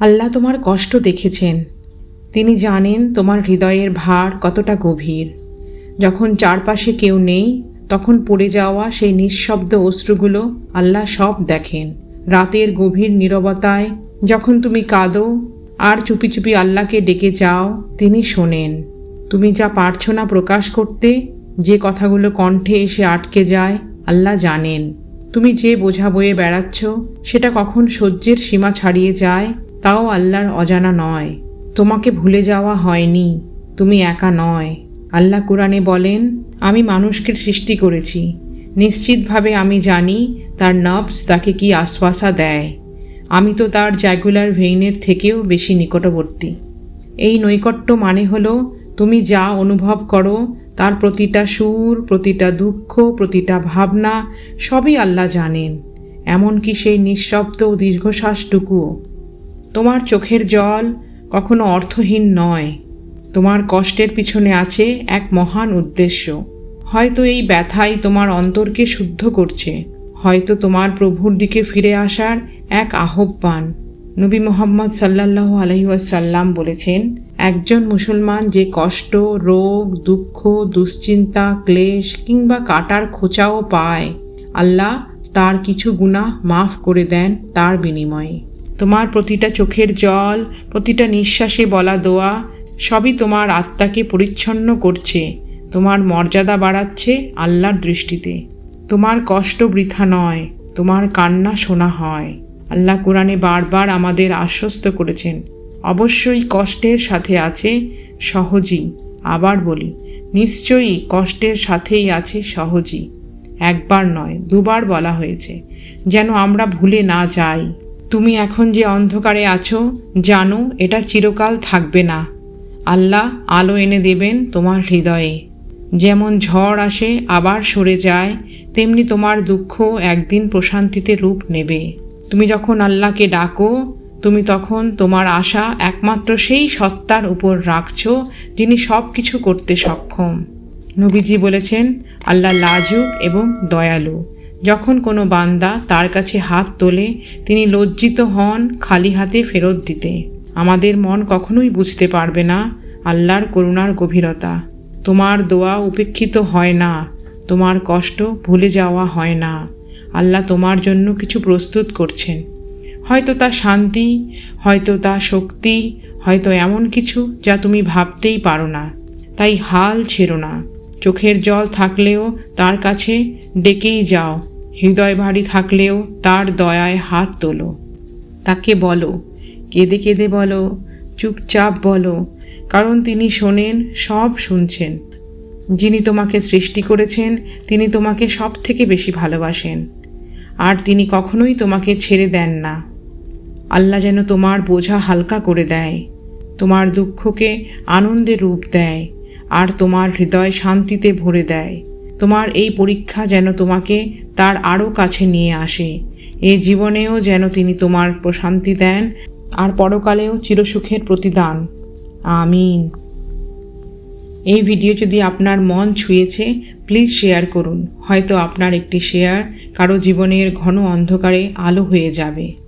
আল্লাহ তোমার কষ্ট দেখেছেন। তিনি জানেন তোমার হৃদয়ের ভার কতটা গভীর। যখন চারপাশে কেউ নেই, তখন পড়ে যাওয়া সেই নিঃশব্দ অশ্রুগুলো আল্লাহ সব দেখেন। রাতের গভীর নীরবতায় যখন তুমি কাঁদো আর চুপি চুপি আল্লাহকে ডেকে যাও, তিনি শোনেন, তুমি যা পারছ না প্রকাশ করতে, যে কথাগুলো কণ্ঠে এসে আটকে যায়, আল্লাহ জানেন। তুমি যে বোঝা বয়ে বেড়াচ্ছ, সেটা কখন সহ্যের সীমা ছাড়িয়ে যায় তাও আল্লাহর অজানা নয়। তোমাকে ভুলে যাওয়া হয়নি। তুমি একা নয়। আল্লাহ কোরআনে বলেন, আমি মানুষকে সৃষ্টি করেছি। নিশ্চিতভাবে আমি জানি তার নবস তাকে কি আশ্বাসা দেয়। আমি তো তার জ্যাগুলার ভেইনের থেকেও বেশি নিকটবর্তী। এই নৈকট্য মানে হলো, তুমি যা অনুভব করো, তার প্রতিটা সুর, প্রতিটা দুঃখ, প্রতিটা ভাবনা, সবই আল্লাহ জানেন। এমনকি সেই নিঃশব্দ দীর্ঘশ্বাসটুকুও। তোমার চোখের জল কখনো অর্থহীন নয়। তোমার কষ্টের পিছনে আছে এক মহান উদ্দেশ্য। হয়তো এই ব্যথাই তোমার অন্তরকে শুদ্ধ করছে। হয়তো তোমার প্রভুর দিকে ফিরে আসার এক আহ্বান। নবী মোহাম্মদ সাল্লাহ আলহিউসাল্লাম বলেছেন, একজন মুসলমান যে কষ্ট, রোগ, দুঃখ, দুশ্চিন্তা, ক্লেশ কিংবা কাটার খোঁচাও পায়, আল্লাহ তার কিছু গুনাহ মাফ করে দেন তার বিনিময়ে। তোমার প্রতিটা চোখের জল, প্রতিটা নিঃশ্বাসে বলা দোয়া, সবই তোমার আত্মাকে পরিচ্ছন্ন করছে। তোমার মর্যাদা বাড়াচ্ছে আল্লাহর দৃষ্টিতে। তোমার কষ্ট বৃথা নয়, তোমার কান্না শোনা হয়। আল্লাহ কোরআনে বারবার আমাদের আশ্বস্ত করেছেন, অবশ্যই কষ্টের সাথে আছে, সহজই। আবার বলি, নিশ্চয়ই কষ্টের সাথেই আছে, সহজই। একবার নয়, দুবার বলা হয়েছে, যেন আমরা ভুলে না যাই। তুমি এখন যে অন্ধকারে আছো, জানো এটা চিরকাল থাকবে না। আল্লাহ আলো এনে দেবেন তোমার হৃদয়ে। যেমন ঝড় আসে, আবার সরে যায়, তেমনি তোমার দুঃখ একদিন প্রশান্তিতে রূপ নেবে। তুমি যখন আল্লাহকে ডাকো, তুমি তখন তোমার আশা একমাত্র সেই সত্তার উপর রাখছো, যিনি সব কিছু করতে সক্ষম। নবীজি বলেছেন, আল্লাহ লাজুক এবং দয়ালু। যখন কোনো বান্দা তার কাছে হাত তোলে, তিনি লজ্জিত হন খালি হাতে ফেরত দিতে। আমাদের মন কখনোই বুঝতে পারবে না আল্লাহর করুণার গভীরতা। তোমার দোয়া উপেক্ষিত হয় না, তোমার কষ্ট ভুলে যাওয়া হয় না। আল্লাহ তোমার জন্য কিছু প্রস্তুত করছেন। হয়তো তা শান্তি, হয়তো তা শক্তি, হয়তো এমন কিছু যা তুমি ভাবতেই পারো না। তাই হাল ছেড়ো না। চোখের জল থাকলেও তার কাছে ডেকেই যাও, হৃদয় ভারী থাকলেও তার দয়ায় হাত তোলো। তাকে বলো, কেঁদে কেঁদে বলো, চুপচাপ বলো, কারণ তিনি শোনেন, সব শুনছেন। যিনি তোমাকে সৃষ্টি করেছেন, তিনি তোমাকে সব থেকে বেশি ভালোবাসেন। আর তিনি কখনোই তোমাকে ছেড়ে দেন না। আল্লাহ যেন তোমার বোঝা হালকা করে দেয়, তোমার দুঃখকে আনন্দে রূপ দেয়। আর তোমার হৃদয় শান্তিতে ভরে দেয়। তোমার এই পরীক্ষা যেন তোমাকে তার আরও কাছে নিয়ে আসে। এ জীবনেও যেন তিনি তোমার প্রশান্তি দেন আর পরকালেও চিরসুখের প্রতিদান। আমিন। এই ভিডিও যদি আপনার মন ছুঁয়েছে, প্লিজ শেয়ার করুন। হয়তো আপনার একটি শেয়ার কারও জীবনের ঘন অন্ধকারে আলো হয়ে যাবে।